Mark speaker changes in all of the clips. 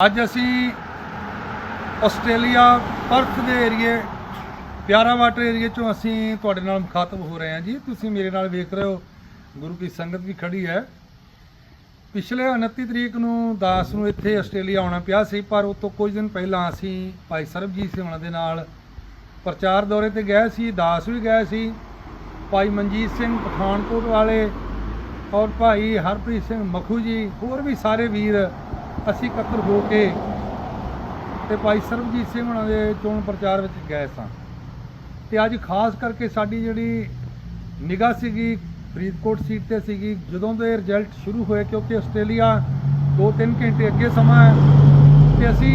Speaker 1: ਅੱਜ ਅਸੀਂ Australia Perth ਦੇ ਏਰੀਏ, ਪਿਆਰਾ ਵਾਟਰ ਏਰੀਏ ਚੋਂ ਅਸੀਂ ਤੁਹਾਡੇ ਨਾਲ ਮੁਖਾਤਬ ਹੋ ਰਹੇ ਹਾਂ ਜੀ। ਤੁਸੀਂ ਮੇਰੇ ਨਾਲ ਵੇਖ ਰਹੇ ਹੋ, ਗੁਰੂ ਕੀ ਸੰਗਤ ਵੀ ਖੜੀ ਹੈ। ਪਿਛਲੇ 29 ਤਰੀਕ ਨੂੰ ਦਾਸ ਨੂੰ ਇੱਥੇ ਆਸਟ੍ਰੇਲੀਆ ਆਉਣਾ ਪਿਆ ਸੀ, ਪਰ ਉਹ ਤੋਂ ਕੁਝ ਦਿਨ ਪਹਿਲਾਂ ਅਸੀਂ ਭਾਈ ਸਰਬਜੀਤ ਸਿੰਘ ਹੋਣਾ ਦੇ ਨਾਲ ਪ੍ਰਚਾਰ ਦੌਰੇ ਤੇ ਗਏ ਸੀ, ਦਾਸ ਵੀ ਗਏ ਸੀ। ਭਾਈ ਮਨਜੀਤ ਸਿੰਘ ਪਠਾਨਕੋਟ ਵਾਲੇ ਔਰ ਭਾਈ ਹਰਪ੍ਰੀਤ ਸਿੰਘ ਮਖੂ ਜੀ, ਹੋਰ ਵੀ ਸਾਰੇ ਵੀਰ ਅਸੀਂ ਇਕੱਤਰ ਹੋ ਕੇ ਤੇ ਭਾਈ ਸਰਬਜੀਤ ਸਿੰਘ ਉਹਨਾਂ ਦੇ ਚੋਣ ਪ੍ਰਚਾਰ ਵਿੱਚ ਗਏ ਸਾਂ। ਤੇ ਅੱਜ ਖਾਸ ਕਰਕੇ ਸਾਡੀ ਜਿਹੜੀ ਨਿਗਾਹ ਸੀਗੀ, ਫਰੀਦਕੋਟ ਸੀਟ ਤੇ ਸੀਗੀ, ਜਦੋਂ ਦੇ ਰਿਜ਼ਲਟ ਸ਼ੁਰੂ ਹੋਏ, ਕਿਉਂਕਿ ਆਸਟ੍ਰੇਲੀਆ 2-3 ਘੰਟੇ ਅੱਗੇ ਸਮਾਂ ਹੈ, ਤੇ ਅਸੀਂ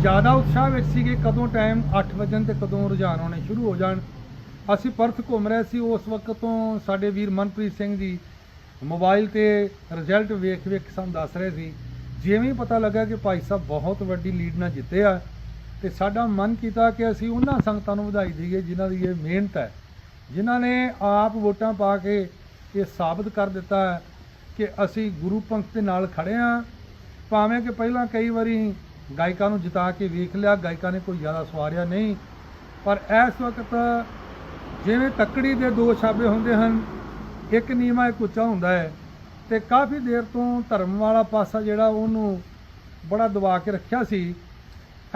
Speaker 1: ਜ਼ਿਆਦਾ ਉਤਸ਼ਾਹ ਵਿੱਚ ਸੀਗੇ ਕਦੋਂ ਟਾਈਮ 8 ਵਜਣ ਤੇ ਕਦੋਂ ਰੁਝਾਨ ਹੋਣੇ ਸ਼ੁਰੂ ਹੋ ਜਾਣ। ਅਸੀਂ ਪਰਥ ਘੁੰਮ ਰਹੇ ਸੀ, ਉਸ ਵਕਤ ਤੋਂ ਸਾਡੇ ਵੀਰ ਮਨਪ੍ਰੀਤ ਸਿੰਘ ਜੀ ਮੋਬਾਈਲ ਤੇ ਰਿਜ਼ਲਟ ਵੇਖ ਵੇਖ ਸਾਨੂੰ ਦੱਸ ਰਹੇ ਸੀ। ਜਿਵੇਂ ਹੀ ਪਤਾ ਲੱਗਾ ਕਿ ਭਾਈ ਸਾਹਿਬ ਬਹੁਤ ਵੱਡੀ ਲੀਡ ਨਾਲ ਜਿੱਤੇ ਆ, ਤੇ ਸਾਡਾ ਮਨ ਕੀਤਾ ਕਿ ਅਸੀਂ ਉਹਨਾਂ ਸੰਗਤਾਂ ਨੂੰ ਵਧਾਈ ਦਈਏ ਜਿਨ੍ਹਾਂ ਦੀ ਇਹ ਮਿਹਨਤ ਹੈ, ਜਿਨ੍ਹਾਂ ਨੇ ਆਪ ਵੋਟਾਂ ਪਾ ਕੇ ਇਹ ਸਾਬਤ ਕਰ ਦਿੱਤਾ ਕਿ ਅਸੀਂ ਗੁਰੂ ਪੰਥ ਦੇ ਨਾਲ ਖੜੇ ਆ। ਭਾਵੇਂ ਕਿ ਪਹਿਲਾਂ ਕਈ ਵਾਰੀ ਗਾਇਕਾਂ ਨੂੰ ਜਿਤਾ ਕੇ ਵੇਖ ਲਿਆ, ਗਾਇਕਾਂ ਨੇ ਕੋਈ ਜ਼ਿਆਦਾ ਸਵਾਰਿਆ ਨਹੀਂ, ਪਰ ਇਸ ਵਕਤ ਜਿਵੇਂ ਤੱਕੜੀ ਦੇ ਦੋ ਛਾਬੇ ਹੁੰਦੇ ਹਨ, ਇੱਕ ਨੀਵਾਂ, ਇੱਕ ਉੱਚਾ ਹੁੰਦਾ ਹੈ। ਤੇ ਕਾਫੀ ਦੇਰ ਤੋਂ ਧਰਮ ਵਾਲਾ ਪਾਸਾ ਜਿਹੜਾ ਉਹਨੂੰ ਬੜਾ ਦਬਾ ਕੇ ਰੱਖਿਆ ਸੀ।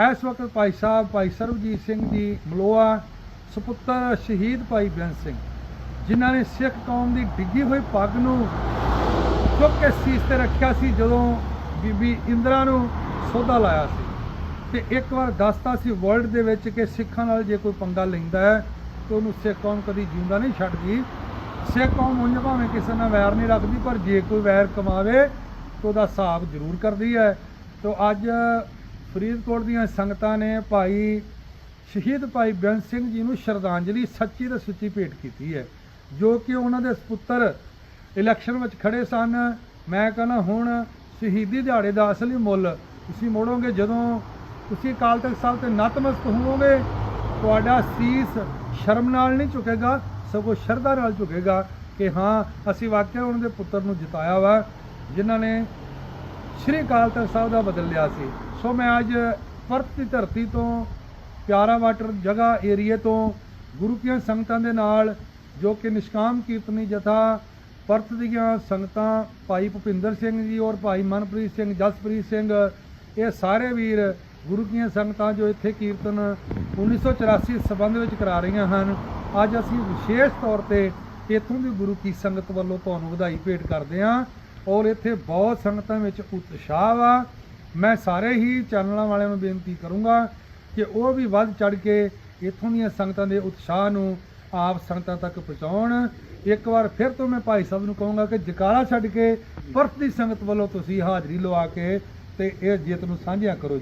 Speaker 1: ਇਸ ਵਕਤ ਭਾਈ ਸਾਹਿਬ, ਭਾਈ ਸਰਬਜੀਤ ਸਿੰਘ ਜੀ ਮਲੋਆ ਸੁਪੁੱਤਰ ਸ਼ਹੀਦ ਭਾਈ ਬੇਅੰਤ ਸਿੰਘ, ਜਿਨ੍ਹਾਂ ਨੇ ਸਿੱਖ ਕੌਮ ਦੀ ਡਿੱਗੀ ਹੋਈ ਪੱਗ ਨੂੰ ਚੁੱਕ ਕੇ ਸੀਸ ਤੇ ਰੱਖਿਆ ਸੀ, ਜਦੋਂ ਬੀਬੀ ਇੰਦਰਾ ਨੂੰ ਸੋਧਾ ਲਾਇਆ ਸੀ। ਤੇ ਇੱਕ ਵਾਰ ਦੱਸਤਾ ਸੀ ਵਰਲਡ ਦੇ ਵਿੱਚ ਕਿ ਸਿੱਖਾਂ ਨਾਲ ਜੇ ਕੋਈ ਪੰਗਾ ਲੈਂਦਾ ਹੈ, ਤੇ ਉਹਨੂੰ ਸਿੱਖ ਕੌਮ ਕਦੀ ਜਿਉਂਦਾ ਨਹੀਂ ਛੱਡਦੀ। ਸਿੱਖ ਕੌਮ ਉਂਝ ਭਾਵੇਂ ਕਿਸੇ ਨਾਲ ਵੈਰ ਨਹੀਂ ਰੱਖਦੀ, ਪਰ ਜੇ ਕੋਈ ਵੈਰ ਕਮਾਵੇ ਤਾਂ ਉਹਦਾ ਹਿਸਾਬ ਜ਼ਰੂਰ ਕਰਦੀ ਹੈ। ਤੋ ਅੱਜ ਫਰੀਦਕੋਟ ਦੀਆਂ ਸੰਗਤਾਂ ਨੇ ਭਾਈ ਸ਼ਹੀਦ ਭਾਈ ਬੇਅੰਤ ਸਿੰਘ ਜੀ ਨੂੰ ਸ਼ਰਧਾਂਜਲੀ ਸੱਚੀ ਤੇ ਸੁੱਚੀ ਭੇਟ ਕੀਤੀ ਹੈ, ਜੋ ਕਿ ਉਹਨਾਂ ਦੇ ਸੁਪੁੱਤਰ ਇਲੈਕਸ਼ਨ ਵਿੱਚ ਖੜੇ ਸਨ। ਮੈਂ ਕਹਿੰਦਾ, ਹੁਣ ਸ਼ਹੀਦੀ ਦਿਹਾੜੇ ਦਾ ਅਸਲੀ ਮੁੱਲ ਤੁਸੀਂ ਮੋੜੋਗੇ, ਜਦੋਂ ਤੁਸੀਂ ਅਕਾਲ ਤਖਤ ਸਾਹਿਬ ਤੇ ਨਤਮਸਤਕ ਹੋਵੋਗੇ, ਤੁਹਾਡਾ ਸੀਸ ਸ਼ਰਮ ਨਾਲ ਨਹੀਂ ਝੁਕੇਗਾ। ਸਗੋਂ ਸ਼ਰਧਾ ਨਾਲ ਝੁਕੇਗਾ ਕਿ ਹਾਂ, ਅਸੀਂ ਵਾਕਿਆ ਉਹਨਾਂ ਦੇ ਪੁੱਤਰ ਨੂੰ ਜਿਤਾਇਆ ਵਾ, ਜਿਨ੍ਹਾਂ ਨੇ ਸ਼੍ਰੀ ਅਕਾਲ ਤਖਤ ਸਾਹਿਬ ਦਾ ਬਦਲ ਲਿਆ ਸੀ। ਸੋ ਮੈਂ ਅੱਜ ਪਰਤ ਦੀ ਧਰਤੀ ਤੋਂ, ਪਿਆਰਾ ਵਾਟਰ ਜਗ੍ਹਾ ਏਰੀਏ ਤੋਂ, ਗੁਰੂ ਕੀਆਂ ਸੰਗਤਾਂ ਦੇ ਨਾਲ ਜੋ ਕਿ ਨਿਸ਼ਕਾਮ ਕੀਰਤਨੀ ਜਥਾ, ਪਰਤ ਦੀਆਂ ਸੰਗਤਾਂ, ਭਾਈ ਭੁਪਿੰਦਰ ਸਿੰਘ ਜੀ ਔਰ ਭਾਈ ਮਨਪ੍ਰੀਤ ਸਿੰਘ, ਜਸਪ੍ਰੀਤ ਸਿੰਘ, ਇਹ ਸਾਰੇ ਵੀਰ ਗੁਰੂ ਕੀਆਂ ਸੰਗਤਾਂ ਜੋ ਇੱਥੇ ਕੀਰਤਨ 1984 ਸੰਬੰਧ ਵਿੱਚ ਕਰਾ ਰਹੀਆਂ ਹਨ ਅੱਜ ਅਸੀਂ ਵਿਸ਼ੇਸ਼ ਤੌਰ ਤੇ ਇੱਥੋਂ ਦੀ ਗੁਰੂ ਕੀ ਸੰਗਤ ਵੱਲੋਂ ਤੁਹਾਨੂੰ ਵਧਾਈ ਭੇਟ ਕਰਦੇ ਹਾਂ ਔਰ ਇੱਥੇ ਬਹੁਤ ਸੰਗਤਾਂ ਵਿੱਚ ਉਤਸ਼ਾਹ ਵਾ। ਮੈਂ ਸਾਰੇ ਹੀ ਚੈਨਲਾਂ ਵਾਲਿਆਂ ਨੂੰ ਬੇਨਤੀ ਕਰੂੰਗਾ ਕਿ ਉਹ ਵੀ ਵੱਧ ਚੜ ਕੇ ਇੱਥੋਂ ਦੀਆਂ ਸੰਗਤਾਂ ਦੇ ਉਤਸ਼ਾਹ ਨੂੰ ਆਪ ਸੰਗਤਾਂ ਤੱਕ ਪਹੁੰਚਾਉਣ। ਇੱਕ ਵਾਰ ਫਿਰ ਤੋਂ ਮੈਂ ਭਾਈ ਸਾਹਿਬ ਨੂੰ ਕਹੂੰਗਾ ਕਿ ਜਕਾਰਾ ਛੱਡ ਕੇ ਪਰਤ ਦੀ ਸੰਗਤ ਵੱਲੋਂ ਤੁਸੀਂ ਹਾਜ਼ਰੀ ਲਵਾ ਕੇ ਤੇ ਇਹ ਜਿੱਤ ਨੂੰ ਸਾਂਝਿਆ ਕਰੋ।